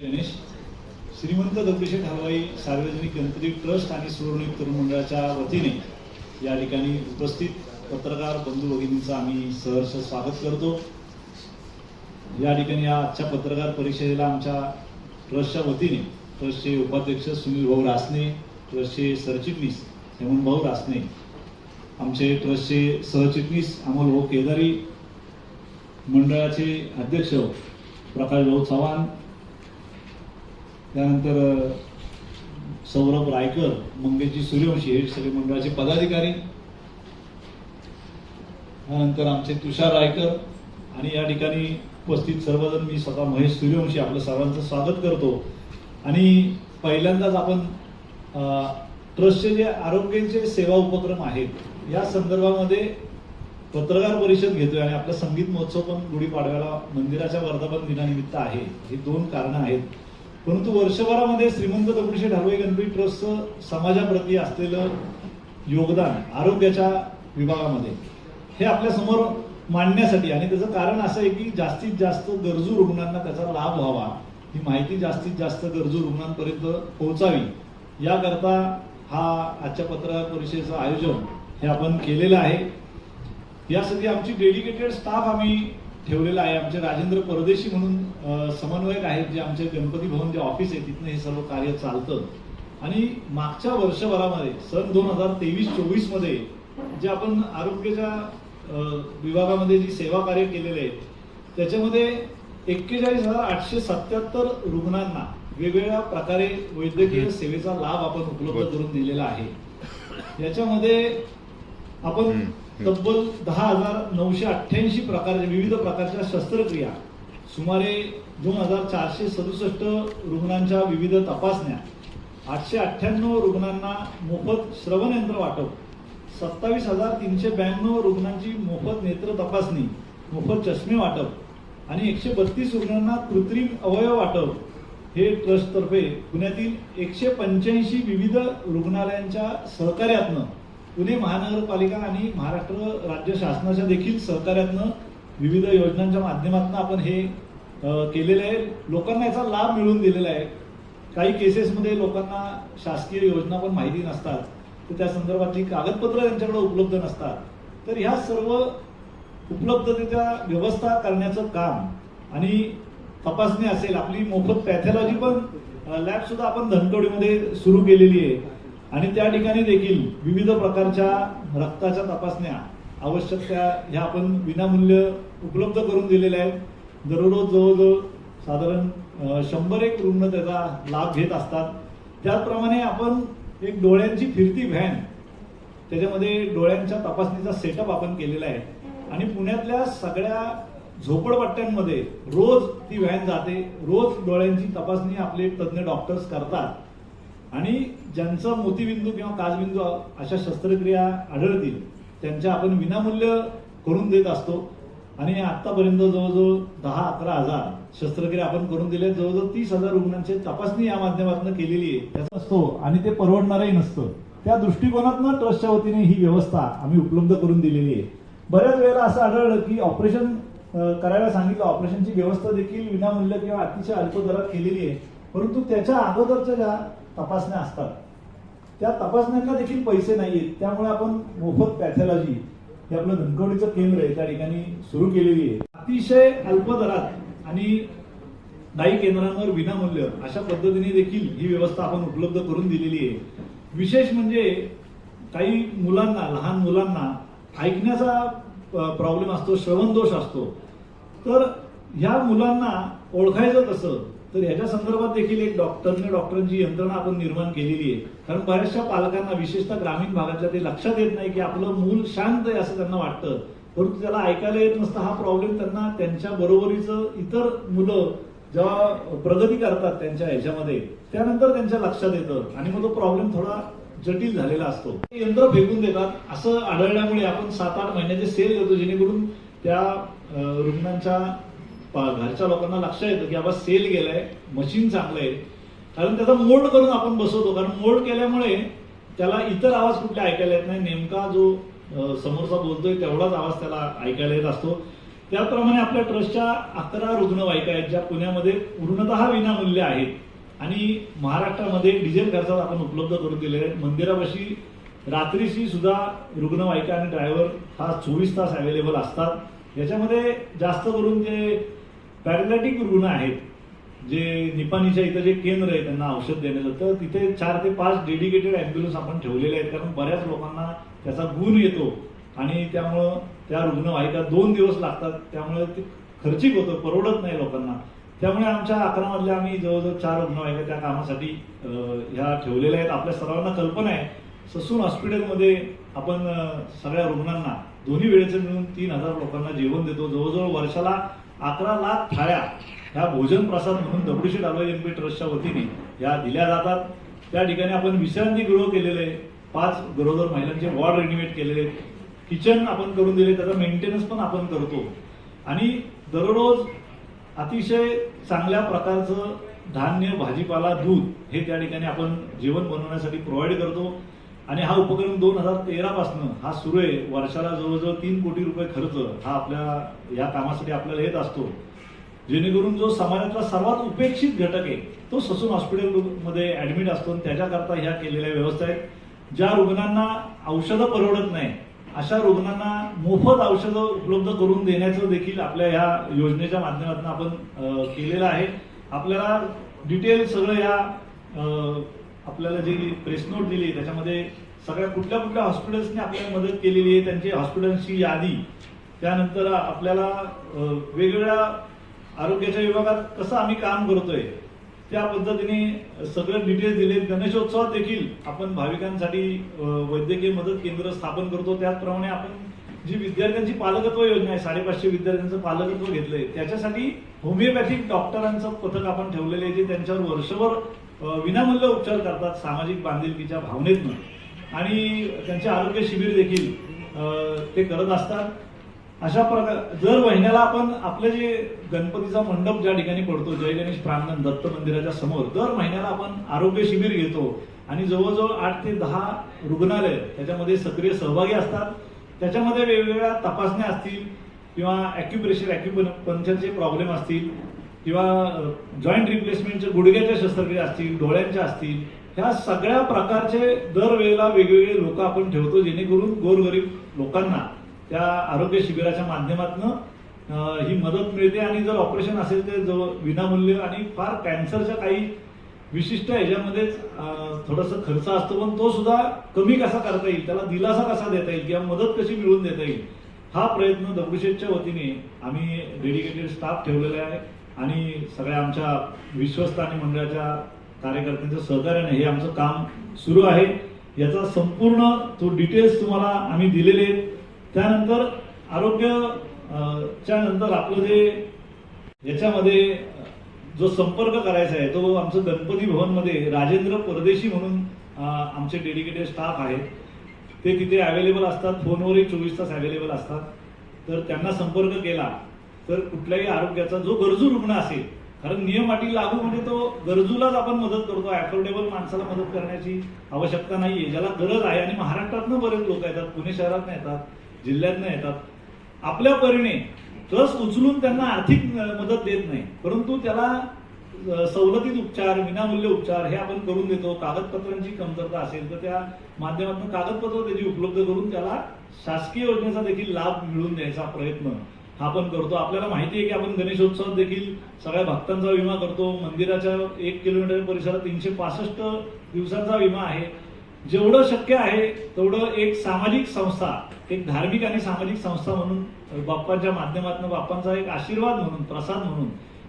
गणेश श्रीमंत दगडूशेठ हलवाई सार्वजनिक गणपती ट्रस्ट आणि सुवर्णयुक्त तरुण मंडळाच्या वतीने या ठिकाणी उपस्थित पत्रकार बंधू भगिनींचं आम्ही सहर्ष स्वागत करतो. या ठिकाणी या आजच्या पत्रकार परिषदेला आमच्या ट्रस्टच्या वतीने ट्रस्टचे उपाध्यक्ष सुनील भाऊ रासने ट्रस्टचे सरचिटणीस हेमंत भाऊ रासने आमचे ट्रस्टचे सहचिटणीस अमोल भाऊ केदारी मंडळाचे अध्यक्ष प्रकाश भाऊ चव्हाण त्यानंतर सौरभ रायकर मंगेशजी सूर्यवंशी हे सगळे मंडळाचे पदाधिकारी. त्यानंतर आमचे तुषार रायकर आणि या ठिकाणी उपस्थित सर्वजण मी स्वतः महेश सूर्यवंशी आपलं सर्वांचं स्वागत करतो. आणि पहिल्यांदाच आपण ट्रस्टचे जे आरोग्याचे सेवा उपक्रम आहेत या संदर्भामध्ये पत्रकार परिषद घेतोय आणि आपला संगीत महोत्सव पण गुढीपाडव्याला मंदिराच्या वर्धापन दिनानिमित्त आहे. ही दोन कारणं आहेत. परंतु वर्षभरामध्ये श्रीमंत दगडूशेठ हलवाई गणपती ट्रस्टचं समाजाप्रती असलेलं योगदान आरोग्याच्या विभागामध्ये हे आपल्यासमोर मांडण्यासाठी आणि त्याचं कारण असं आहे की जास्तीत जास्त गरजू रुग्णांना त्याचा लाभ व्हावा ही माहिती जास्तीत जास्त गरजू रुग्णांपर्यंत पोहोचावी याकरता हा आजच्या पत्रकार परिषदेचं आयोजन हे आपण केलेलं आहे. यासाठी आमची डेडिकेटेड स्टाफ आम्ही ठेवलेला आहे. आमचे राजेंद्र परदेशी म्हणून समन्वयक आहेत जे आमचे गणपती भवन जे ऑफिस आहे तिथनं हे सर्व कार्य चालतं. आणि मागच्या वर्षभरामध्ये सन दोन हजार तेवीस चोवीसमध्ये जे आपण आरोग्याच्या विभागामध्ये जी सेवा कार्य केलेले आहे त्याच्यामध्ये एक्केचाळीस हजार आठशे सत्याहत्तर रुग्णांना वेगवेगळ्या प्रकारे वैद्यकीय सेवेचा लाभ आपण उपलब्ध करून दिलेला आहे. याच्यामध्ये आपण. तब्बल दहा हजार नऊशे अठ्ठ्याऐंशी प्रकारच्या विविध प्रकारच्या शस्त्रक्रिया सुमारे दोन हजार चारशे सदुसष्ट रुग्णांच्या विविध तपासण्या आठशे अठ्ठ्याण्णव रुग्णांना मोफत श्रवण यंत्र वाटप सत्तावीस हजार तीनशे ब्याण्णव रुग्णांची मोफत नेत्र तपासणी मोफत चष्मे वाटप आणि एकशे बत्तीस रुग्णांना कृत्रिम अवयव वाटप. हे ट्रस्टतर्फे पुण्यातील एकशे पंच्याऐंशी विविध रुग्णालयांच्या सहकार्यातनं पुणे महानगरपालिका आणि महाराष्ट्र राज्य शासनाच्या देखील सहकार्यातनं विविध योजनांच्या माध्यमातून आपण हे केलेलं आहे. लोकांना याचा लाभ मिळवून दिलेला आहे. काही केसेसमध्ये लोकांना शासकीय योजना पण माहिती नसतात. तर त्या संदर्भातली कागदपत्र त्यांच्याकडे उपलब्ध नसतात. तर ह्या सर्व उपलब्धतेच्या व्यवस्था करण्याचं काम आणि तपासणी असेल आपली मोफत पॅथॉलॉजी पण लॅबसुद्धा आपण धनकवडीमध्ये सुरू केलेली आहे. आणि त्या ठिकाणी देखील विविध प्रकारच्या रक्ताच्या तपासण्या आवश्यक त्या ह्या आपण विनामूल्य उपलब्ध करून दिलेल्या आहेत. दररोज जवळजवळ साधारण शंभर एक रुग्ण त्याचा लाभ घेत असतात. त्याचप्रमाणे आपण एक डोळ्यांची फिरती व्हॅन त्याच्यामध्ये डोळ्यांच्या तपासणीचा सेटअप आपण केलेला आहे. आणि पुण्यातल्या सगळ्या झोपडपट्ट्यांमध्ये रोज ती व्हॅन जाते. रोज डोळ्यांची तपासणी आपले तज्ज्ञ डॉक्टर्स करतात. आणि ज्यांचा मोतीबिंदू किंवा काजबिंदू अशा शस्त्रक्रिया आढळतील त्यांच्या आपण विनामूल्य करून देत असतो. आणि आतापर्यंत जवळजवळ दहा अकरा हजार शस्त्रक्रिया आपण करून दिल्या जवळजवळ तीस हजार रुग्णांची तपासणी या माध्यमातून केलेली आहे. त्याचा असतो आणि ते परवडणारही नसतं. त्या दृष्टिकोनातनं ट्रस्टच्या वतीने ही व्यवस्था आम्ही उपलब्ध करून दिलेली आहे. बऱ्याच वेळेला असं आढळलं की ऑपरेशन करायला सांगितलं. ऑपरेशनची व्यवस्था देखील विनामूल्य किंवा अतिशय अल्प दरात केलेली आहे. परंतु त्याच्या अगोदरच्या ज्या तपासण्या असतात. त्या तपासण्यांना देखील पैसे नाही आहेत त्यामुळे आपण मोफत पॅथॉलॉजी हे आपलं धनकवडीचं केंद्र आहे. त्या ठिकाणी सुरू केलेली आहे. अतिशय अल्प दरात आणि काही केंद्रांवर विनामूल्य अशा पद्धतीने देखील ही व्यवस्था आपण उपलब्ध करून दिलेली आहे. विशेष म्हणजे काही मुलांना लहान मुलांना ऐकण्याचा प्रॉब्लेम असतो श्रवण दोष असतो. तर ह्या मुलांना ओळखायचं कसं? तर याच्या संदर्भात देखील एक डॉक्टरने डॉक्टरांची यंत्रणा आपण निर्माण केलेली आहे. कारण बऱ्याचशा पालकांना विशेषतः ग्रामीण भागातल्या ते लक्षात येत नाही की आपलं मूल शांत आहे असं त्यांना वाटतं. परंतु त्याला ऐकायला येत नसतं. हा प्रॉब्लेम त्यांना त्यांच्या बरोबरीचं इतर मुलं जेव्हा प्रगती करतात त्यांच्या ह्याच्यामध्ये त्यानंतर त्यांच्या लक्षात येतं. आणि मग तो प्रॉब्लेम थोडा जटिल झालेला असतो. ते यंत्र फेकून देतात. असं आढळल्यामुळे आपण सात आठ महिन्याचे सेल देतो जेणेकरून त्या रुग्णांच्या घरच्या लोकांना लक्षात येतं की बाबा सेल गेलाय मशीन चांगलं आहे. कारण त्याचा मोल्ड करून आपण बसवतो. कारण मोल्ड केल्यामुळे त्याला इतर आवाज कुठले ऐकायला येत नाही. नेमका जो समोरचा बोलतोय तेवढाच आवाज त्याला ऐकायला येत असतो. त्याचप्रमाणे आपल्या ट्रस्टच्या अकरा रुग्णवाहिका आहेत ज्या पुण्यामध्ये पूर्णतः विनामूल्य आहेत. आणि महाराष्ट्रामध्ये डिझेल खर्चात आपण उपलब्ध करून दिलेले आहेत. मंदिरापाशी रात्रीशी सुद्धा रुग्णवाहिका आणि ड्रायव्हर हा चोवीस तास अवेलेबल असतात. याच्यामध्ये जास्त करून जे पॅरालायटिक रुग्ण आहेत जे निपाणीच्या इथं जे केंद्र आहे त्यांना औषध देण्याचं तर तिथे चार ते पाच डेडिकेटेड ॲम्ब्युलन्स आपण ठेवलेले आहेत कारण बऱ्याच लोकांना त्याचा गुण येतो. आणि त्यामुळं त्या रुग्णवाहिका दोन दिवस लागतात त्यामुळे ते खर्चिक होतं परवडत नाही लोकांना. त्यामुळे आमच्या अकरामधल्या आम्ही जवळजवळ चार रुग्णवाहिका त्या कामासाठी ह्या ठेवलेल्या आहेत. आपल्या सर्वांना कल्पना आहे ससून हॉस्पिटलमध्ये आपण सगळ्या रुग्णांना दोन्ही वेळेचं मिळून तीन हजार लोकांना जेवण देतो. जवळजवळ वर्षाला अकरा लाख थाळ्या ह्या भोजन प्रसाद म्हणून दगडूशेठ हलवाई एम पी ट्रस्टच्या वतीने या दिल्या जातात. त्या ठिकाणी आपण विश्रांतीगृह केलेले आहे. पाच गरोदर महिलांचे वॉर्ड रेनिवेट केलेले किचन आपण करून दिले त्याचा मेंटेनन्स पण आपण करतो. आणि दररोज अतिशय चांगल्या प्रकारचं धान्य भाजीपाला दूध हे त्या ठिकाणी आपण जेवण बनवण्यासाठी प्रोव्हाइड करतो. आणि हा उपक्रम दोन हजार तेरापासून हा सुरू आहे. वर्षाला जवळजवळ तीन कोटी रुपये खर्च हा आपल्या या कामासाठी आपल्याला येत असतो. जेणेकरून जो समाजातला सर्वात उपेक्षित घटक आहे तो ससून हॉस्पिटलमध्ये ॲडमिट असतो आणि त्याच्याकरता ह्या केलेल्या व्यवस्था आहेत. ज्या रुग्णांना औषधं परवडत नाही अशा रुग्णांना मोफत औषधं उपलब्ध करून देण्याचं देखील आपल्या ह्या योजनेच्या माध्यमातून आपण केलेलं आहे. आपल्याला डिटेल सगळं या आपल्याला जी प्रेस नोट दिली त्याच्यामध्ये सगळ्या कुठल्या कुठल्या हॉस्पिटल्सने आपल्याला मदत केलेली आहे त्यांची हॉस्पिटल्सची यादी त्यानंतर आपल्याला वेगवेगळ्या आरोग्याच्या विभागात कसं आम्ही काम करतोय त्या पद्धतीने सगळं डिटेल्स दिले गणेशोत्सवात देखील आपण भाविकांसाठी वैद्यकीय मदत केंद्र स्थापन करतो. त्याचप्रमाणे आपण जी विद्यार्थ्यांची पालकत्व योजना आहे साडेपाचशे विद्यार्थ्यांचं पालकत्व घेतलंय त्याच्यासाठी होमिओपॅथिक डॉक्टरांचं पथक आपण ठेवलेलं आहे जे त्यांच्यावर वर्षभर विनामूल्य उपचार करतात सामाजिक बांधिलकीच्या भावनेतनं. आणि त्यांचे आरोग्य शिबिर देखील ते करत असतात. अशा प्रकार दर महिन्याला आपण आपलं जे गणपतीचा मंडप ज्या ठिकाणी पडतो जय गणेश प्रांगण दत्त मंदिराच्या समोर दर महिन्याला आपण आरोग्य शिबिर घेतो. आणि जवळजवळ आठ ते दहा रुग्णालय त्याच्यामध्ये सक्रिय सहभागी असतात. त्याच्यामध्ये वेगवेगळ्या तपासण्या असतील किंवा ॲक्युप्रेशर ॲक्युपंक्चरचे प्रॉब्लेम असतील. किंवा जॉईंट रिप्लेसमेंटचे गुडघ्याच्या शस्त्रक्रिया असतील डोळ्यांच्या असतील ह्या सगळ्या प्रकारचे दरवेळेला वेगवेगळे लोक आपण ठेवतो जेणेकरून गोरगरीब लोकांना त्या आरोग्य शिबिराच्या माध्यमातून ही मदत मिळते. आणि जर ऑपरेशन असेल तर जवळ विनामूल्य आणि फार कॅन्सरच्या काही विशिष्ट ह्याच्यामध्येच थोडासा खर्च असतो. पण तो सुद्धा कमी कसा करता येईल त्याला दिलासा कसा देता येईल किंवा मदत कशी मिळवून देता येईल हा प्रयत्न दगडूशेठच्या वतीने आम्ही डेडिकेटेड स्टाफ ठेवलेला आहे. आणि सगळ्या आमच्या विश्वस्त आणि मंडळाच्या कार्यकर्त्यांच्या सहकार्याने हे आमचं काम सुरू आहे. याचा संपूर्ण तो डिटेल्स तुम्हाला आम्ही दिलेले आहेत. त्यानंतर आरोग्य च्या नंतर आपलं जे याच्यामध्ये जो संपर्क करायचा आहे तो आमचं गणपती भवनमध्ये राजेंद्र परदेशी म्हणून आमचे डेडिकेटेड स्टाफ आहेत. ते तिथे अवेलेबल असतात. फोनवरही चोवीस तास अवेलेबल असतात. तर त्यांना संपर्क केला. तर कुठल्याही आरोग्याचा जो गरजू रुग्ण असेल कारण नियम अटी लागू म्हणजे तो गरजूलाच आपण मदत करतो अफोर्डेबल माणसाला मदत करण्याची आवश्यकता नाहीये ज्याला गरज आहे. आणि महाराष्ट्रातनं बरेच लोक येतात पुणे शहरातनं येतात जिल्ह्यातनं येतात. आपल्या परीने ट्रस उचलून त्यांना आर्थिक मदत देत नाही. परंतु त्याला सवलतीत उपचार विनामूल्य उपचार हे आपण करून देतो. कागदपत्रांची कमतरता असेल तर त्या माध्यमातून कागदपत्र त्याची उपलब्ध करून त्याला शासकीय योजनेचा देखील लाभ मिळवून द्यायचा प्रयत्न हा आपण करतो. आपल्याला माहिती आहे की आपण गणेशोत्सवात देखील सगळ्या भक्तांचा विमा करतो. मंदिराच्या एक किलोमीटर परिसरात तीनशे पासष्ट दिवसांचा विमा आहे. जेवढं शक्य आहे तेवढं एक सामाजिक संस्था एक धार्मिक आणि सामाजिक संस्था म्हणून बाप्पांच्या माध्यमातून बाप्पांचा एक आशीर्वाद म्हणून प्रसाद म्हणून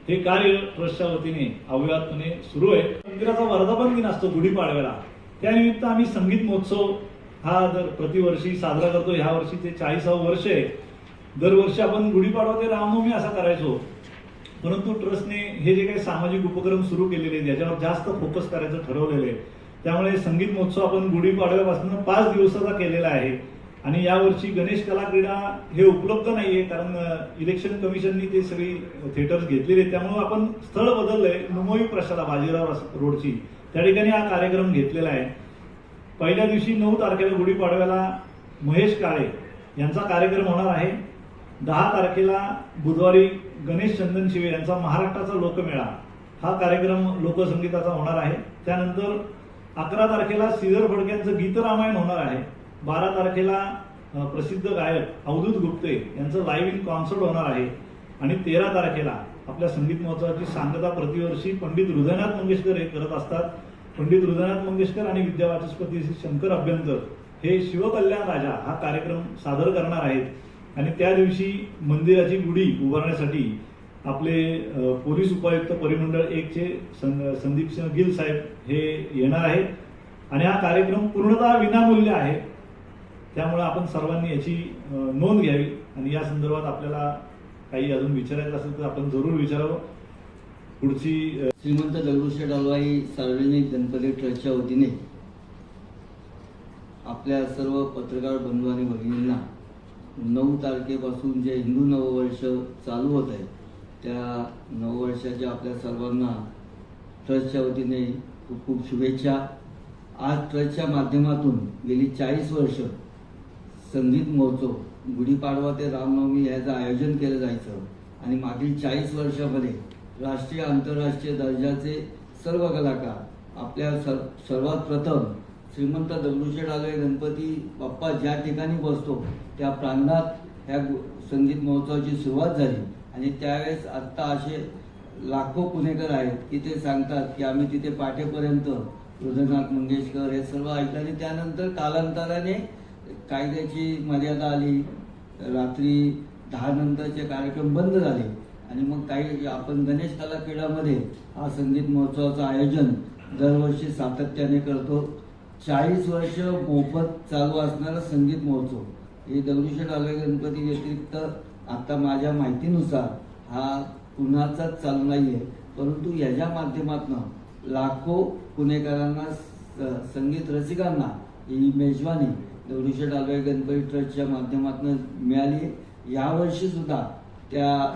हे कार्य ट्रस्टच्या वतीने अव्याहतपणे सुरू आहे. मंदिराचा वर्धापन दिन असतो गुढीपाडव्याला. त्यानिमित्त आम्ही संगीत महोत्सव हा दर प्रतिवर्षी साजरा करतो. ह्या वर्षी ते चाळीसावं वर्ष आहे. दरवर्षी आपण गुढीपाडवा ते रामनवमी असा करायचो. परंतु ट्रस्टने हे जे काही सामाजिक उपक्रम सुरू केलेले आहेत याच्यावर जास्त फोकस करायचं ठरवलेलं आहे त्यामुळे संगीत महोत्सव आपण गुढीपाडव्यापासून पाच दिवसाचा केलेला आहे. आणि यावर्षी गणेश कला क्रीडा हे उपलब्ध नाहीये कारण इलेक्शन कमिशननी ते सगळी थिएटर्स घेतलेले आहेत. त्यामुळे आपण स्थळ बदललंय नुमोई प्रशाला बाजीराव रोडची. त्या ठिकाणी हा कार्यक्रम घेतलेला आहे. पहिल्या दिवशी नऊ तारखेला गुढीपाडव्याला महेश काळे यांचा कार्यक्रम होणार आहे. दहा तारखेला बुधवारी गणेश चंदन शिवे यांचा महाराष्ट्राचा लोकमेळा. हा कार्यक्रम लोकसंगीताचा होणार आहे. त्यानंतर अकरा तारखेला श्रीधर फडक्यांचं गीतरामायण होणार आहे. बारा तारखेला प्रसिद्ध गायक अवधूत गुप्ते यांचं लाईव्ह इन कॉन्सर्ट होणार आहे. आणि तेरा तारखेला आपल्या संगीत महोत्सवाची सांगता प्रतिवर्षी पंडित हृदयनाथ मंगेशकर हे करत असतात. पंडित हृदयनाथ मंगेशकर आणि विद्यावाचस्पती श्री शंकर अभ्यंकर हे शिवकल्याण राजा हा कार्यक्रम सादर करणार आहेत. आणि त्या दिवशी मंदिराची गुढी उभारण्यासाठी आपले पोलीस उपायुक्त परिमंडळ एकचे सं- संदीप सिंह गिल साहेब हे येणार आहेत. आणि हा कार्यक्रम पूर्णतः विनामूल्य आहे. त्यामुळे आपण सर्वांनी याची नोंद घ्यावी. आणि या संदर्भात आपल्याला काही अजून विचारायचं असेल तर आपण जरूर विचारावं. पुढची श्रीमंत दगडूशेठ हलवाई सार्वजनिक गणपती ट्रस्टच्या वतीने आपल्या सर्व पत्रकार बंधू आणि भगिनींना नऊ तारखेपासून जे हिंदू नववर्ष चालू होत आहे त्या नववर्षाच्या आपल्या सर्वांना ट्रस्टच्या वतीने खूप खूप शुभेच्छा. आज ट्रस्टच्या माध्यमातून गेली चाळीस वर्ष संगीत महोत्सव गुढीपाडवा ते रामनवमी याचं आयोजन केलं जायचं आणि मागील चाळीस वर्षामध्ये राष्ट्रीय आंतरराष्ट्रीय दर्जाचे सर्व कलाकार आपल्या सर सर्वात प्रथम श्रीमंत दगडूशेठ आलय गणपती बाप्पा ज्या ठिकाणी बसतो त्या प्रांगणात ह्या संगीत महोत्सवाची सुरुवात झाली. आणि त्यावेळेस आत्ता असे लाखो पुणेकर आहेत की ते सांगतात की आम्ही तिथे पाठेपर्यंत रुद्रनाथ मंगेशकर हे सर्व ऐकलं आणि त्यानंतर कालांतराने कायद्याची मर्यादा आली. रात्री दहा नंतरचे कार्यक्रम बंद झाले. आणि मग काही आपण गणेश कला क्रीडामध्ये हा संगीत महोत्सवाचं आयोजन दरवर्षी सातत्याने करतो. चाळीस वर्ष मोफत चालू असणारा संगीत महोत्सव. हे दगडूशेठ आलय गणपती व्यतिरिक्त आता माझ्या माहितीनुसार हा कुणाचाच चालू नाही आहे परंतु याच्या माध्यमातून लाखो पुणेकरांना स- संगीत रसिकांना ही मेजवानी दगडूशेठ आलवाई गणपती ट्रस्टच्या माध्यमातून मिळाली. आहे. यावर्षी सुद्धा त्या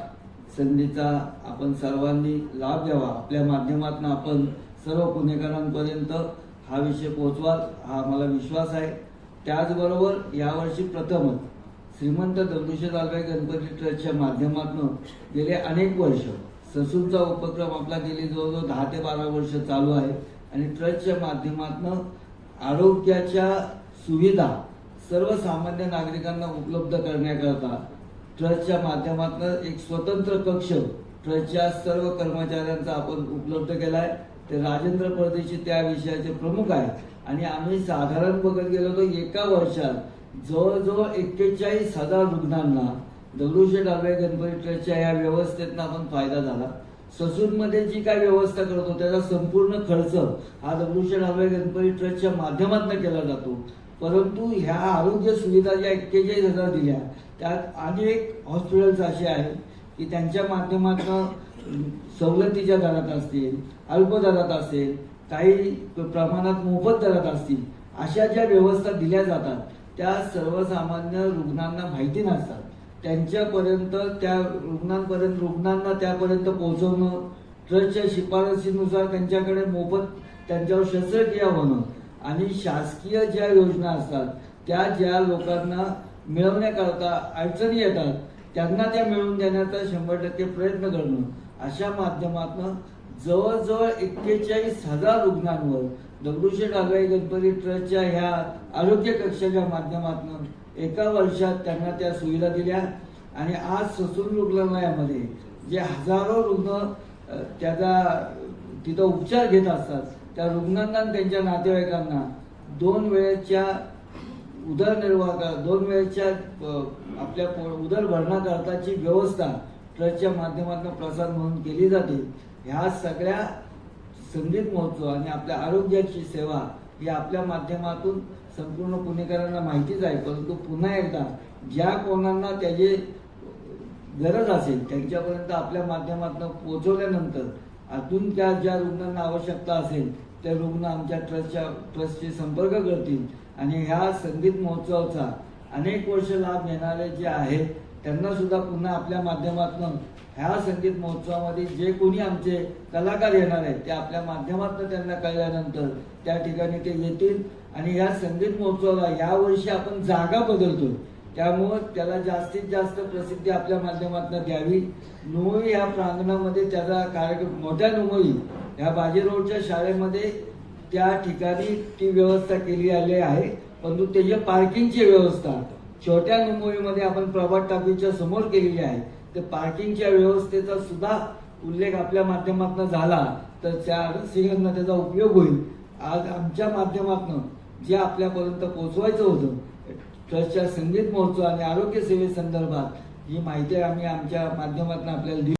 संधीचा आपण सर्वांनी लाभ घ्यावा. आपल्या माध्यमातून आपण सर्व पुणेकरांपर्यंत हा विषय पोहोचवाल हा मला विश्वास आहे. त्याचबरोबर यावर्षी प्रथमच श्रीमंत दगडूशेठ आलवाई गणपती ट्रस्टच्या माध्यमातून गेले अनेक वर्ष. ससूनचा उपक्रम आपला गेली जवळजवळ दहा ते बारा वर्ष चालू आहे. आणि ट्रस्टच्या माध्यमातून आरोग्याच्या सुविधा सर्वसामान्य नागरिकांना उपलब्ध करण्याकरता ट्रस्टच्या माध्यमातून एक स्वतंत्र कक्ष ट्रस्टच्या सर्व कर्मचाऱ्यांचा आपण उपलब्ध केला आहे ते राजेंद्र परदेशी त्या विषयाचे प्रमुख आहेत. आणि आम्ही साधारण बघत गेलो तर एका वर्षात जवळजवळ एक्केचाळीस हजार रुग्णांना दगडूशेठ आलवाई गणपती ट्रस्टच्या या व्यवस्थेतनं आपण फायदा झाला. ससूनमध्ये जी काय व्यवस्था करतो त्याचा संपूर्ण खर्च हा दगडूशेठ आलवाई गणपती ट्रस्टच्या माध्यमातून केला जातो. परंतु ह्या आरोग्य सुविधा ज्या एक्केचाळीस हजार दिल्या त्यात अनेक हॉस्पिटल्स असे आहेत की त्यांच्या माध्यमातून सवलतीच्या दरात असतील अल्प दरात असेल काही प्रमाणात मोफत दरात असतील अशा ज्या व्यवस्था दिल्या जातात त्या सर्वसामान्य रुग्णांना माहिती नसतात. त्यांच्यापर्यंत त्या रुग्णांपर्यंत रुग्णांना त्यापर्यंत पोहोचवणं ट्रस्टच्या शिफारसीनुसार त्यांच्याकडे मोफत त्यांच्यावर शस्त्रक्रिया होणं आणि शासकीय ज्या योजना असतात त्या ज्या लोकांना मिळवण्याकरता अडचणी येतात त्यांना त्या मिळवून देण्याचा शंभर टक्के प्रयत्न करणं. अशा माध्यमातून जवळजवळ एक्केचाळीस हजार रुग्णांवर दगडूशेठ आलवाई गणपती ट्रस्टच्या ह्या आरोग्य कक्षाच्या माध्यमातून एका वर्षात त्यांना त्या सुविधा दिल्या. आणि आज ससून रुग्णालयामध्ये जे हजारो रुग्ण त्याचा तिथं उपचार घेत असतात त्या रुग्णांना त्यांच्या नातेवाईकांना दोन वेळेच्या उदरनिर्वाह दोन वेळेच्या आपल्या पो- उदरभरणाकरताची व्यवस्था ट्रस्टच्या माध्यमातून प्रसार म्हणून केली जाते. ह्या सगळ्या संगीत महोत्सव आणि आपल्या आरोग्याची सेवा ही आपल्या माध्यमातून संपूर्ण पुणेकरांना माहितीच आहे. परंतु पुन्हा एकदा ज्या कोणांना त्याचे गरज असेल त्यांच्यापर्यंत आपल्या माध्यमातून पोहोचवल्यानंतर अजून त्या ज्या रुग्णांना आवश्यकता असेल त्या रुग्ण आमच्या ट्रस्टच्या ट्रस्टशी संपर्क करतील. आणि ह्या संगीत महोत्सवाचा अनेक वर्ष लाभ घेणारे जे आहेत त्यांना सुद्धा पुन्हा आपल्या माध्यमातून ह्या संगीत महोत्सवामध्ये जे कोणी आमचे कलाकार येणार आहेत ते आपल्या माध्यमातून त्यांना कळल्यानंतर त्या ठिकाणी ते येतील. आणि या संगीत महोत्सवाला यावर्षी आपण जागा बदलतो त्यामुळं त्याला जास्तीत जास्त प्रसिद्धी आपल्या माध्यमातून द्यावी. नोई ह्या प्रांगणामध्ये त्याचा कार्यक्रम मोठ्या नुमोई ह्या बाजी रोडच्या शाळेमध्ये त्या ठिकाणी ती व्यवस्था केली आली आहे. परंतु त्याच्या पार्किंगची व्यवस्था छोट्या मुंबईमध्ये आपण प्रभात टाकीच्या समोर केलेली आहे तर पार्किंगच्या व्यवस्थेचा सुद्धा उल्लेख आपल्या माध्यमातून झाला तर त्या रसिकांना त्याचा उपयोग होईल. आज आमच्या माध्यमातून जे आपल्यापर्यंत पोहोचवायचं होतं ट्रस्टच्या संगीत महोत्सव आणि आरोग्य सेवेसंदर्भात ही माहिती आम्ही आमच्या माध्यमातून आपल्याला दिली.